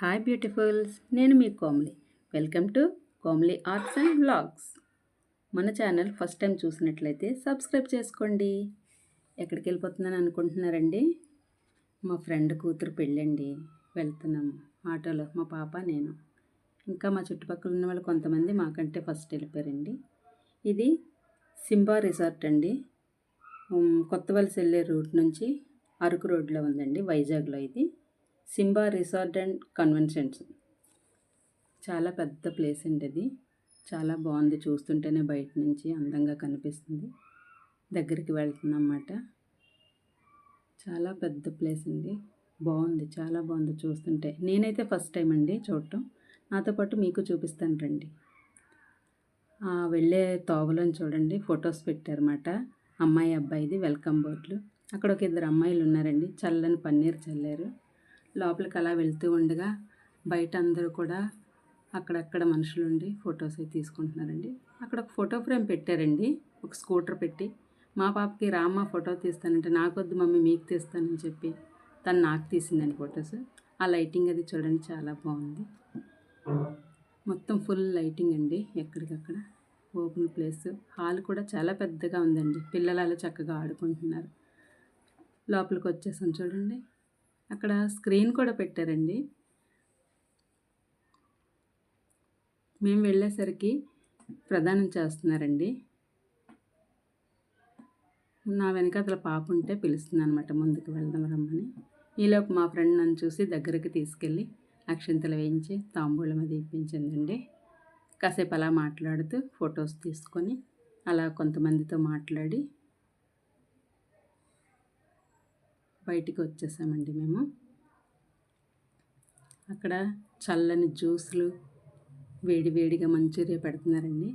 Hi beautifuls నేను మీ Komli. Welcome to Komli arts and blogs మన channel first time చూసినట్లయితే subscribe చేసుకోండి. ఎక్కడికి వెళ్ళిపోతున్నాను అనుకుంటున్నారండి? మా ఫ్రెండ్ కూతురు పెళ్ళండి. వెళ్తున్నాము ఆటోలో. మా పాప నేను. ఇంకా మా చుట్టుపక్కల ఉన్న వాళ్ళు కొంతమంది మాకంటే ఫస్ట్ వెళ్ళిపోయారండి. ఇది సింబా రిసార్ట్ అండి. కొత్త వలస వెళ్ళే రూట్ నుంచి అరకు రోడ్లో ఉందండి. వైజాగ్లో ఇది. Simba resort and conventions. చాలా పెద్ద ప్లేస్ అండి అది చాలా బాగుంది. చూస్తుంటేనే బయట నుంచి అందంగా కనిపిస్తుంది. దగ్గరికి వెళ్తుందన్నమాట. చాలా పెద్ద ప్లేస్ అండి. బాగుంది. చాలా బాగుంది చూస్తుంటే. నేనైతే ఫస్ట్ టైం అండి చూడటం. నాతో పాటు మీకు చూపిస్తాను రండి. వెళ్ళే తోవలను చూడండి. ఫొటోస్ పెట్టారన్నమాట. అమ్మాయి అబ్బాయిది వెల్కమ్ బోర్డులు. అక్కడ ఒక ఇద్దరు అమ్మాయిలు ఉన్నారండి. చల్లని పన్నీర్ చల్లారు. లోపలికి అలా వెళ్తూ ఉండగా బయట అందరూ కూడా అక్కడక్కడ మనుషులు ఉండి ఫొటోస్ అయితే తీసుకుంటున్నారండి. అక్కడ ఒక ఫోటో ఫ్రేమ్ పెట్టారండి. ఒక స్కూటర్ పెట్టి మా పాపకి రామ్మ ఫోటో తీస్తానంటే నాకొద్దు మమ్మీ మీకు తీస్తానని చెప్పి తను నాకు తీసిందండి ఫొటోస్. ఆ లైటింగ్ అది చూడండి చాలా బాగుంది. మొత్తం ఫుల్ లైటింగ్ అండి ఎక్కడికక్కడ. Open place. హాల్ కూడా చాలా పెద్దగా ఉందండి. పిల్లలు అలా చక్కగా ఆడుకుంటున్నారు. లోపలికి వచ్చేసాం చూడండి. అక్కడ స్క్రీన్ కూడా పెట్టారండి. మేము వెళ్ళేసరికి ప్రదానం చేస్తున్నారండి. నా వెనకాతల పాప ఉంటే పిలుస్తుంది అనమాట ముందుకు వెళ్దాం రమ్మని. ఈలోపు మా ఫ్రెండ్ నన్ను చూసి దగ్గరికి తీసుకెళ్ళి అక్షంతలు వేయించి తాంబూలం అది ఇప్పించిందండి కాసేపు అలా మాట్లాడుతూ ఫొటోస్ తీసుకొని అలా కొంతమందితో మాట్లాడి బయటికి వచ్చేసామండి మేము. అక్కడ చల్లని జ్యూస్లు వేడి వేడిగా మంచూరియా పెడుతున్నారండి.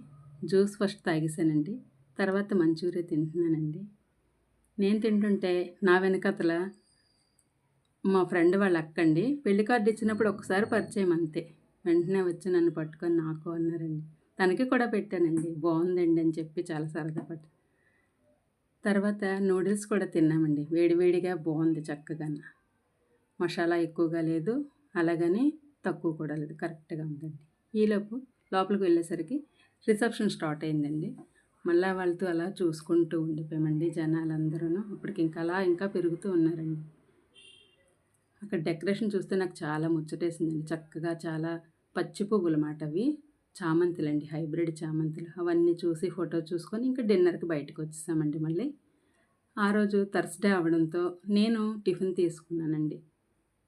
జ్యూస్ ఫస్ట్ తాగేసానండి. తర్వాత మంచూరియా తింటున్నానండి. నేను తింటుంటే నా వెనకతల మా ఫ్రెండ్ వాళ్ళ అక్కండి పెళ్ళి కార్డు ఇచ్చినప్పుడు ఒకసారి పరిచయం అంతే. వెంటనే వచ్చి నన్ను పట్టుకొని నాకు అన్నారండి. తనకి కూడా పెట్టానండి. బాగుందండి అని చెప్పి చాలా సరదా పట్టు తర్వాత నూడిల్స్ కూడా తిన్నామండి. వేడివేడిగా బాగుంది చక్కగా. మసాలా ఎక్కువగా లేదు. అలాగని తక్కువ కూడా లేదు. కరెక్ట్గా ఉందండి. ఈలోపు లోపలికి వెళ్ళేసరికి రిసెప్షన్ స్టార్ట్ అయిందండి. మళ్ళీ వాళ్ళతో అలా చూసుకుంటూ ఉండిపోయామండి జనాలందరూ ఇప్పటికి ఇంకా అలా ఇంకా పెరుగుతూ ఉన్నారండి. అక్కడ డెకరేషన్ చూస్తే నాకు చాలా ముచ్చటేసిందండి. చక్కగా చాలా పచ్చి పువ్వులు మాట అవి. చామంతులండి హైబ్రిడ్ చామంతులు. అవన్నీ చూసి ఫోటో చూసుకొని ఇంకా డిన్నర్కి బయటకు వచ్చేసామండి మళ్ళీ. ఆ రోజు థర్స్డే అవడంతో నేను టిఫిన్ తీసుకున్నానండి.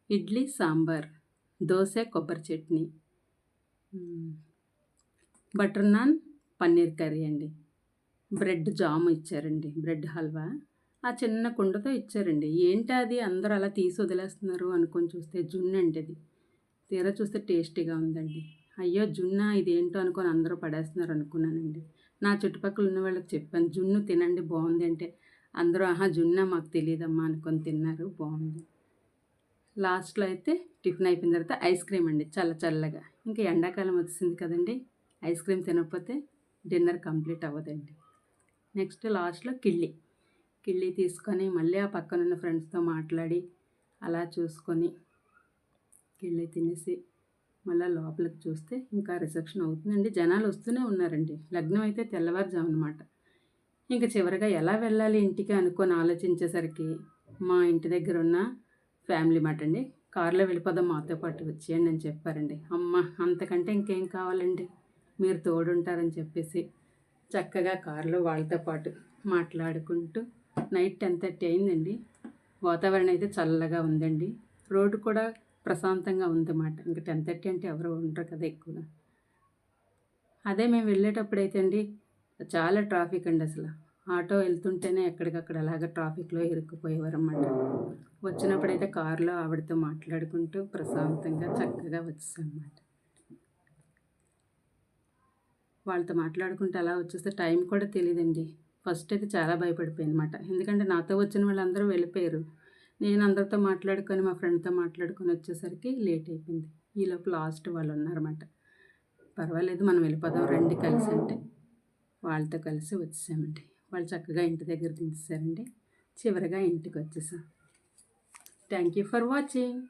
ఇడ్లీ సాంబార్ దోశ కొబ్బరి చట్నీ. బటర్ నాన్ పన్నీర్ కర్రీ అండి. బ్రెడ్ జామ్ ఇచ్చారండి బ్రెడ్ హల్వా. ఆ చిన్న కుండతో ఇచ్చారండి. ఏంటి అది? అందరూ అలా తీసి వదిలేస్తున్నారు అనుకొని చూస్తే జున్ను అండి అది తీరా చూస్తే టేస్టీగా ఉందండి. అయ్యో జున్న ఇదేంటో అనుకొని అందరూ పడేస్తున్నారు అనుకున్నానండి. నా చుట్టుపక్కల ఉన్న వాళ్ళకి చెప్పాను జున్ను తినండి బాగుంది అంటే అందరూ ఆహా జున్న మాకు తెలియదమ్మా అనుకొని తిన్నారు బాగుంది. లాస్ట్లో అయితే టిఫిన్ అయిపోయిన తర్వాత ఐస్ క్రీమ్ అండి చల్ల చల్లగా. ఇంకా ఎండాకాలం వచ్చింది కదండి ఐస్ క్రీమ్ తినకపోతే డిన్నర్ కంప్లీట్ అవ్వదండి. నెక్స్ట్ లాస్ట్లో కిళ్ళి. కిళ్ళి తీసుకొని మళ్ళీ ఆ పక్కనున్న ఫ్రెండ్స్తో మాట్లాడి అలా చూసుకొని కిళ్ళి తినేసి మళ్ళీ లోపలికి చూస్తే ఇంకా రిసెప్షన్ అవుతుందండి. జనాలు వస్తూనే ఉన్నారండి. లగ్నం అయితే తెల్లవారుజాము అనమాట ఇంకా చివరిగా ఎలా వెళ్ళాలి ఇంటికి అనుకొని ఆలోచించేసరికి మా ఇంటి దగ్గర ఉన్న ఫ్యామిలీ మాట అండి. కారులో వెళ్ళిపోదాం మాతో పాటు వచ్చేయండి అని చెప్పారండి. అమ్మ అంతకంటే ఇంకేం కావాలండి? మీరు తోడుంటారని చెప్పేసి చక్కగా కారులో వాళ్ళతో పాటు మాట్లాడుకుంటూ నైట్ టెన్ థర్టీ అయిందండి. వాతావరణం అయితే చల్లగా ఉందండి. రోడ్డు కూడా ప్రశాంతంగా ఉందన్నమాట. ఇంకా టెన్ థర్టీ అంటే ఎవరు ఉండరు కదా ఎక్కువగా. అదే మేము వెళ్ళేటప్పుడు అయితే అండి చాలా ట్రాఫిక్ అండి అసలు. ఆటో వెళ్తుంటేనే ఎక్కడికక్కడ అలాగ ట్రాఫిక్లో ఇరుక్కుపోయేవారన్నమాట. వచ్చినప్పుడైతే కారులో ఆవిడతో మాట్లాడుకుంటూ ప్రశాంతంగా చక్కగా వచ్చేసామన్నమాట. వాళ్ళతో మాట్లాడుకుంటూ అలా వచ్చేస్తే టైం కూడా తెలియదండి ఫస్ట్ అయితే చాలా భయపడిపోయాను అనమాట ఎందుకంటే నాతో వచ్చిన వాళ్ళందరూ వెళ్ళిపోయారు. నేను అందరితో మాట్లాడుకొని మా ఫ్రెండ్తో మాట్లాడుకొని వచ్చేసరికి లేట్ అయిపోయింది. ఈలోపు లాస్ట్ వాళ్ళు ఉన్నారన్నమాట. పర్వాలేదు మనం వెళ్ళిపోదాం రండి కలిసి అంటే. వాళ్ళతో కలిసి వచ్చేసామండి. వాళ్ళు చక్కగా ఇంటి దగ్గర దించేసారండి. చివరిగా ఇంటికి వచ్చేసాం. Thank you for watching.